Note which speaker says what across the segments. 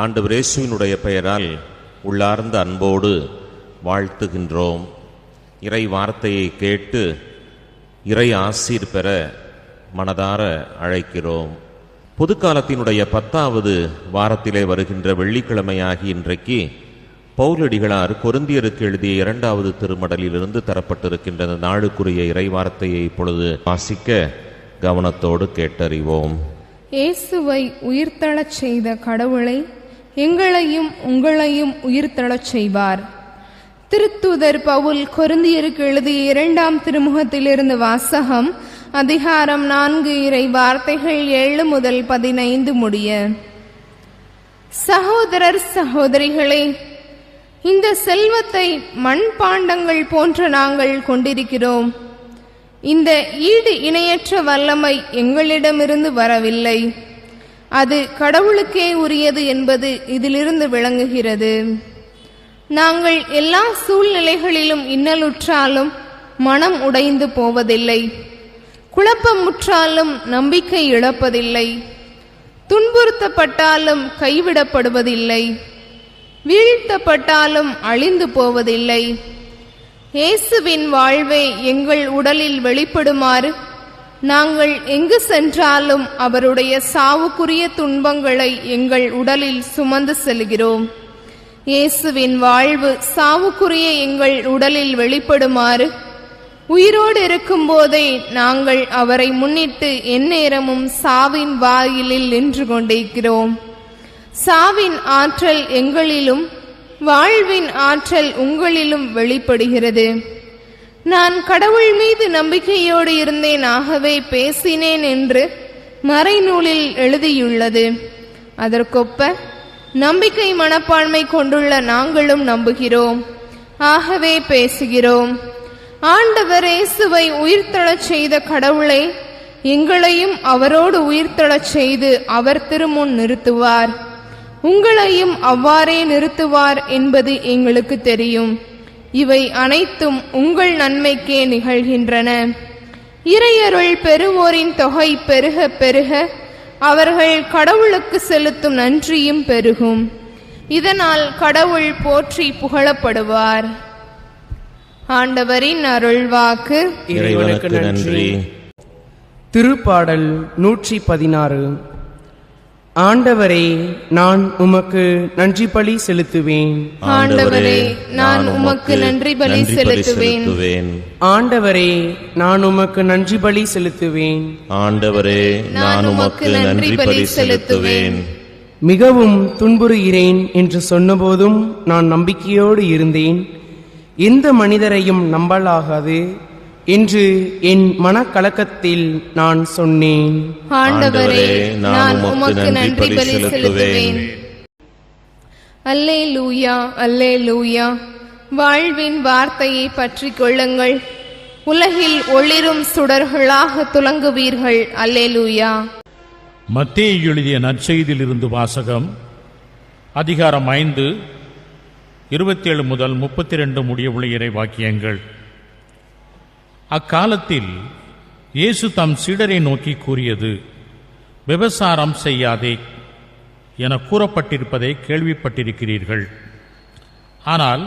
Speaker 1: ஆண்டவர் இயேசுவினுடைய பெயரால் உள்ளார்ந்த அன்போடு வாழ்த்துகின்றோம். இறை வார்த்தையை கேட்டு இறை ஆசீர் பெற மனதார அழைக்கிறோம். பொது காலத்தினுடைய பத்தாவது வாரத்திலே வருகின்ற வெள்ளிக்கிழமையாகி இன்றைக்கு பௌலடிகளார் கொருந்தியருக்கு எழுதிய இரண்டாவது திருமடலிலிருந்து தரப்பட்டிருக்கின்ற நாளுக்குரிய இறை வார்த்தையை இப்பொழுது வாசிக்க கவனத்தோடு கேட்டறிவோம்.
Speaker 2: இயேசுவை உயிர்த்தளச் செய்த கடவுளை எங்களையும் உங்களையும் உயிர்த்தெழச் செய்வார். திருத்தூதர் பவுல் கொருந்தியருக்கு எழுதிய இரண்டாம் திருமுகத்திலிருந்து வாசகம் அதிகாரம் நான்கு இறை வார்த்தைகள் ஏழு முதல் பதினைந்து முடிய. சகோதரர் சகோதரிகளே இந்த செல்வத்தை மண்பாண்டங்கள் போன்ற நாங்கள் கொண்டிருக்கிறோம். இந்த ஈடு இணையற்ற வல்லமை எங்களிடமிருந்து வரவில்லை. அது கடவுளுக்கே உரியது என்பது இதிலிருந்து விளங்குகிறது. நாங்கள் எல்லா சூழ்நிலைகளிலும் இன்னலுற்றாலும் மனம் உடைந்து போவதில்லை. குழப்பமுற்றாலும் நம்பிக்கை இழப்பதில்லை. துன்புறுத்தப்பட்டாலும் கைவிடப்படுவதில்லை. வீழ்த்தப்பட்டாலும் அழிந்து போவதில்லை. இயேசுவின் வாழ்வே எங்கள் உடலில் வெளிப்படுமாறு நாங்கள் எங்கு சென்றாலும் அவருடைய சாவுக்குரிய துன்பங்களை எங்கள் உடலில் சுமந்து செல்கிறோம். இயேசுவின் வாழ்வு சாவுக்குரிய எங்கள் உடலில் வெளிப்படுமாறு? உயிரோடு இருக்கும்போதே நாங்கள் அவரை முன்னிட்டு எந்நேரமும் சாவின் வாயிலில் நின்று கொண்டிருக்கிறோம். சாவின் ஆற்றல் எங்களிலும் வாழ்வின் ஆற்றல் உங்களிலும் வெளிப்படுகிறது. நான் கடவுள் மீது நம்பிக்கையோடு இருந்தேன் ஆகவே பேசினேன் என்று மறைநூலில் எழுதியுள்ளது. அதற்கொப்ப நம்பிக்கை மனப்பான்மை கொண்டுள்ள நாங்களும் நம்புகிறோம். ஆகவே பேசுகிறோம். ஆண்டவர் இயேசுவை உயிர்த்தெழச் செய்த கடவுளை எங்களையும் அவரோடு உயிர்த்தெழச் செய்து அவர் திருமுன் நிறுத்துவார். உங்களையும் அவ்வாறே நிறுத்துவார் என்பது எங்களுக்கு தெரியும். இவை அனைத்தும் உங்கள் நன்மைக்கே நிகழ்கின்றன. இறையருள் பெறுவோரின் தொகை பெருக பெருக அவர்கள் கடவுளுக்கு செலுத்தும் நன்றியும் பெருகும். இதனால் கடவுள் போற்றி புகழப்படுவார். ஆண்டவரின் அருள்வாக்கு.
Speaker 1: இறைவனுக்கு நன்றி.
Speaker 3: திருப்பாடல் நூற்றி பதினாறு. ஆண்டவரே நான் உமக்கு நன்றி பலி செலுத்துவேன்.
Speaker 2: ஆண்டவரே நான் உமக்கு நன்றி பலி செலுத்துவேன்.
Speaker 3: ஆண்டவரே நான் உமக்கு நன்றி பலி செலுத்துவேன்.
Speaker 1: ஆண்டவரே நான் உமக்கு நன்றி பலி செலுத்துவேன்.
Speaker 3: மிகவும் துன்புறுகிறேன் என்று சொன்னபோதும் நான் நம்பிக்கையோடு இருந்தேன். எந்த மனிதரையும் நம்பலாகாது. என்று என் மனக்கலக்கத்தில் நான் சொன்னேன்.
Speaker 2: ஆண்டவரே நான் உமக்கு நன்றி பலி செலுத்துவேன். அல்லே லூயா அல்லே லூயா வாழ்வின் வார்த்தையை பற்றிக் கொள்ளுங்கள். உலகில் ஒளிரும் சுடர்களாக துலங்குவீர்கள். அல்லே லூயா
Speaker 4: மத்தேயு எழுதிய நற்செய்தியிலிருந்து வாசகம் அதிகாரம் ஐந்து இருபத்தேழு முதல் முப்பத்தி ரெண்டு முடிய உள்ள இறை வாக்கியங்கள். அக்காலத்தில் இயேசு தம் சீடரை நோக்கி கூறியது விபசாரம் செய்யாதே என கூறப்பட்டிருப்பதை கேள்விப்பட்டிருக்கிறீர்கள். ஆனால்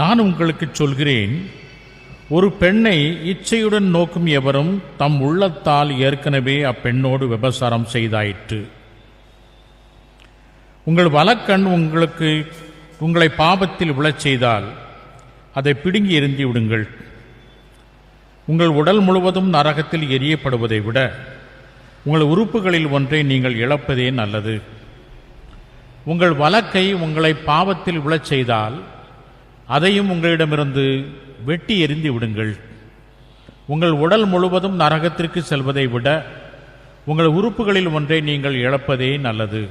Speaker 4: நான் உங்களுக்கு சொல்கிறேன் ஒரு பெண்ணை இச்சையுடன் நோக்கும் எவரும் தம் உள்ளத்தால் ஏற்கனவே அப்பெண்ணோடு விபசாரம் செய்தாயிற்று. உங்கள் வலக்கண் உங்களுக்கு உங்களை பாபத்தில் விழச் செய்தால் அதை பிடுங்கி எறிந்து விடுங்கள். உங்கள் உடல் முழுவதும் நரகத்தில் எரியப்படுவதை விட உங்கள் உறுப்புகளில் ஒன்றை நீங்கள் இழப்பதே நல்லது. உங்கள் வழக்கை உங்களை பாவத்தில் விழச் செய்தால் அதையும் உங்களிடமிருந்து வெட்டி எறிந்து விடுங்கள். உங்கள் உடல் முழுவதும் நரகத்திற்கு செல்வதை விட உங்கள் உறுப்புகளில் ஒன்றை நீங்கள் இழப்பதே நல்லது.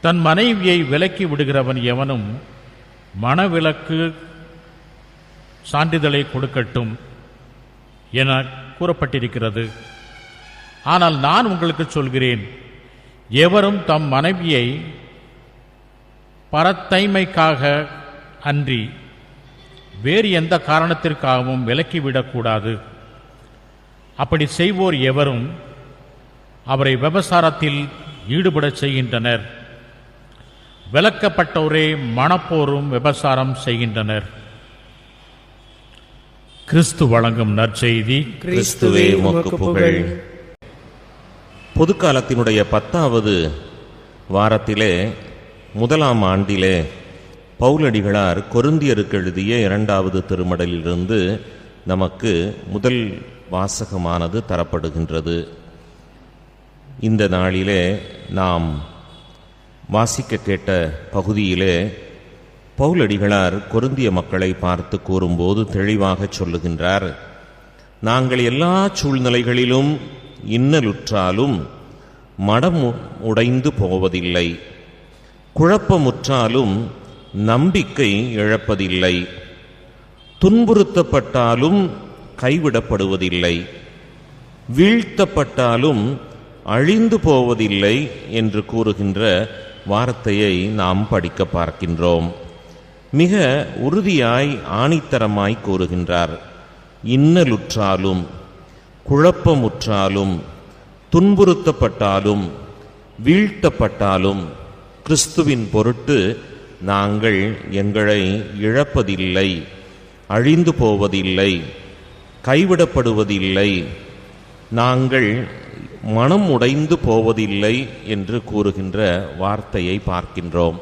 Speaker 4: தன் மனைவியை விலக்கி விடுகிறவன் எவனும் மனவிலக்கு சான்றிதழை கொடுக்கட்டும். என கூறப்பட்டிருக்கிறது. ஆனால் நான் உங்களுக்கு சொல்கிறேன் எவரும் தம் மனைவியை பரத்தைமைக்காக அன்றி வேறு எந்த காரணத்திற்காகவும் விலக்கிவிடக்கூடாது. அப்படி செய்வோர் எவரும் அவரை விபசாரத்தில் ஈடுபடச் செய்கின்றனர். விலக்கப்பட்டோரே மணப்போரும் விபசாரம் செய்கின்றனர். கிறிஸ்து வழங்கும் நற்செய்தி.
Speaker 1: கிறிஸ்துவே உமக்கு புகழ். பொதுக்காலத்தினுடைய பத்தாவது வாரத்திலே முதலாம் ஆண்டிலே பவுலடிகளார் கொருந்தியருக்கு எழுதிய இரண்டாவது திருமடலிலிருந்து நமக்கு முதல் வாசகமானது தரப்படுகின்றது. இந்த நாளிலே நாம் வாசிக்க கேட்ட பகுதியிலே பவுலடிகளார் கொருந்திய மக்களை பார்த்து கூறும்போது தெளிவாக சொல்லுகின்றார் நாங்கள் எல்லா சூழ்நிலைகளிலும் இன்னலுற்றாலும் மடம் உடைந்து போவதில்லை. குழப்பமுற்றாலும் நம்பிக்கை இழப்பதில்லை. துன்புறுத்தப்பட்டாலும் கைவிடப்படுவதில்லை. வீழ்த்தப்பட்டாலும் அழிந்து போவதில்லை என்று கூறுகின்ற வார்த்தையை நாம் படிக்க பார்க்கின்றோம். மிக உறுதியாய் ஆணித்தரமாய் கூறுகின்றார். இன்னலுற்றாலும் குழப்பமுற்றாலும் துன்புறுத்தப்பட்டாலும் வீழ்த்தப்பட்டாலும் கிறிஸ்துவின் பொருட்டு நாங்கள் எங்களை இழப்பதில்லை அழிந்து போவதில்லை கைவிடப்படுவதில்லை நாங்கள் மனம் உடைந்து போவதில்லை என்று கூறுகின்ற வார்த்தையை பார்க்கின்றோம்.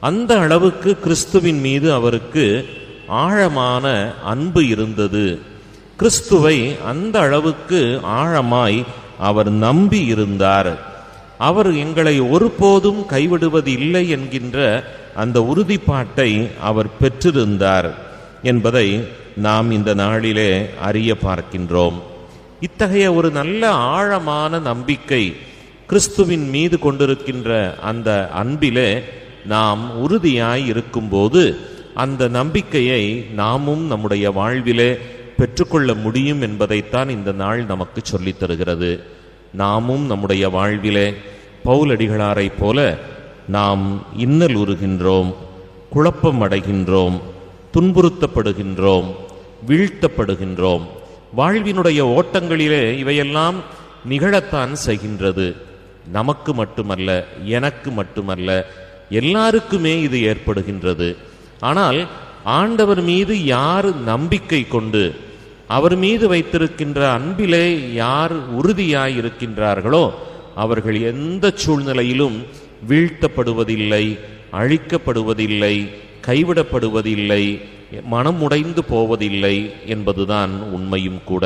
Speaker 1: அந்த அளவுக்கு கிறிஸ்துவின் மீது அவருக்கு ஆழமான அன்பு இருந்தது. கிறிஸ்துவை அந்த அளவுக்கு ஆழமாய் அவர் நம்பி இருந்தார். அவர் எங்களை ஒருபோதும் கைவிடுவதில்லை என்கின்ற அந்த உறுதிப்பாட்டை அவர் பெற்றிருந்தார் என்பதை நாம் இந்த நாளிலே அறிய பார்க்கின்றோம். இத்தகைய ஒரு நல்ல ஆழமான நம்பிக்கை கிறிஸ்துவின் மீது கொண்டிருக்கின்ற அந்த அன்பிலே நாம் உறுதியாய் இருக்கும்போது அந்த நம்பிக்கையை நாமும் நம்முடைய வாழ்விலே பெற்றுக்கொள்ள முடியும் என்பதைத்தான் இந்த நாள் நமக்கு சொல்லித் தருகிறது. நாமும் நம்முடைய வாழ்விலே பவுலடிகளாரைப் போல நாம் இன்னல் உறுகின்றோம் குழப்பம் அடைகின்றோம் துன்புறுத்தப்படுகின்றோம் வீழ்த்தப்படுகின்றோம். வாழ்வினுடைய ஓட்டங்களிலே இவையெல்லாம் நிகழத்தான் செய்கின்றது. நமக்கு மட்டுமல்ல எனக்கு மட்டுமல்ல எல்லாருக்குமே இது ஏற்படுகின்றது. ஆனால் ஆண்டவர் மீது யார் நம்பிக்கை கொண்டு அவர் மீது வைத்திருக்கின்ற அன்பிலே யார் உறுதியாய் இருக்கின்றார்களோ அவர்கள் எந்த சூழ்நிலையிலும் வீழ்த்தப்படுவதில்லை அழிக்கப்படுவதில்லை கைவிடப்படுவதில்லை மனம் உடைந்து போவதில்லை என்பதுதான் உண்மையும் கூட.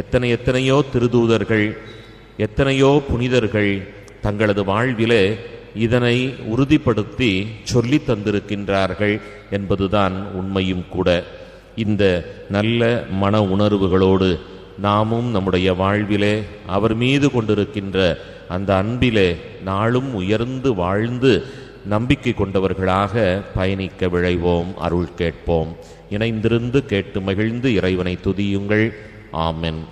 Speaker 1: எத்தனை எத்தனையோ திருதூதர்கள் எத்தனையோ புனிதர்கள் தங்களது வாழ்விலே இதனை உறுதிப்படுத்தி சொல்லி தந்திருக்கின்றார்கள் என்பதுதான் உண்மையும் கூட. இந்த நல்ல மன உணர்வுகளோடு நாமும் நம்முடைய வாழ்விலே அவர் மீது கொண்டிருக்கின்ற அந்த அன்பிலே நாளும் உயர்ந்து வாழ்ந்து நம்பிக்கை கொண்டவர்களாக பயணிக்க விழைவோம் அருள் கேட்போம். இணைந்திருந்து கேட்டு மகிழ்ந்து இறைவனை துதியுங்கள். ஆமென்.